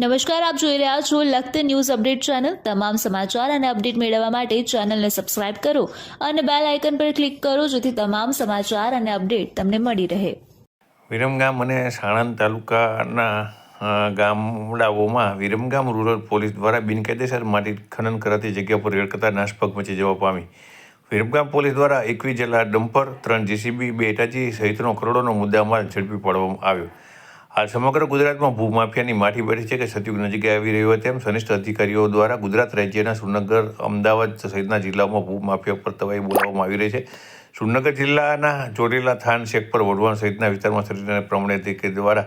નમસ્કાર, આપ જોઈ રહ્યા છો લખત ન્યૂઝ અપડેટ ચેનલ. તમામ સમાચાર અને અપડેટ મેળવવા માટે ચેનલને સબસ્ક્રાઇબ કરો અને બેલ આઇકન પર ક્લિક કરો જેથી તમામ સમાચાર અને અપડેટ તમને મળી રહે. વિરમગામ અને સાણંદ તાલુકાના ગામડાઓમાં વિરમગામ રૂરલ પોલીસ દ્વારા બિનકાયદેસર માટી ખનન કરાતી જગ્યા પર રેડ કરતા નાશપગ મચી જવા પામી. વિરમગામ પોલીસ દ્વારા એકવીસ જેટલા ડમ્પર, ત્રણ જીસીબી, બે હિટાચી સહિતનો કરોડોનો મુદ્દામાલ ઝડપી પાડવામાં આવ્યો. હાલ સમગ્ર ગુજરાતમાં ભૂમાફિયાની માઠી બેઠી છે કે સતયુગ નજીક આવી રહ્યો તેમ સનિષ્ઠ અધિકારીઓ દ્વારા ગુજરાત રાજ્યના સુરનગર, અમદાવાદ સહિતના જિલ્લાઓમાં ભૂમાફિયા પર તવાઈ બોલાવવામાં આવી રહી છે. સુરનગર જિલ્લાના ચોટીલા થાન શેખ પર વઢવાણ સહિતના વિસ્તારમાં સર્જના પ્રમાણે અધિકારી દ્વારા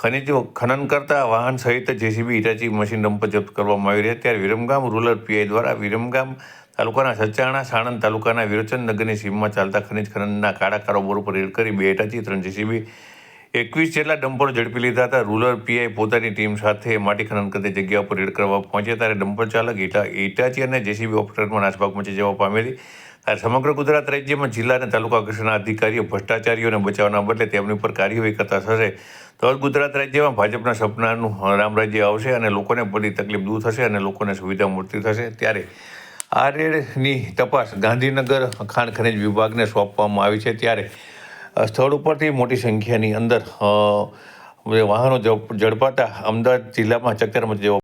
ખનિજ ખનન કરતા વાહન સહિત જેસીબી હિટાચી મશીન ડમ્પર જપ્ત કરવામાં આવી રહ્યા ત્યારે વિરમગામ રૂરલ પીઆઈ દ્વારા વિરમગામ તાલુકાના સચાણા, સાણંદ તાલુકાના વિરોચન નગરની સીમમાં ચાલતા ખનિજ ખનનના કાળા કારોબાર ઉપર રેડ કરી બે હિટાચી ત્રણ જેસીબી એકવીસ જેટલા ડમ્પરો ઝડપી લીધા હતા. રૂરલ પીઆઈ પોતાની ટીમ સાથે માટી ખનન કરતી જગ્યા ઉપર રેડ કરવા પહોંચ્યા ત્યારે ડમ્પર ચાલક ઈટા ઈટાચી અને જેસીબી ઓપરેટરમાં નાસભાગ મચી જવા પામેલી. ત્યારે સમગ્ર ગુજરાત રાજ્યમાં જિલ્લા અને તાલુકા કક્ષાના અધિકારીઓ ભ્રષ્ટાચારીઓને બચાવવાના બદલે તેમની ઉપર કાર્યવાહી કરતા થશે. તો જ ગુજરાત રાજ્યમાં ભાજપના સપનાનું રામ રાજ્ય આવશે અને લોકોને પડી તકલીફ દૂર થશે અને લોકોને સુવિધા મળતી થશે. ત્યારે આ રેડની તપાસ ગાંધીનગર ખાણ ખનિજ વિભાગને સોંપવામાં આવી છે. ત્યારે સ્થળ ઉપરથી મોટી સંખ્યાની અંદર વાહનો ઝડપ- ઝડપાતા અમદાવાદ જિલ્લામાં ચક્કરમાં મચી જવા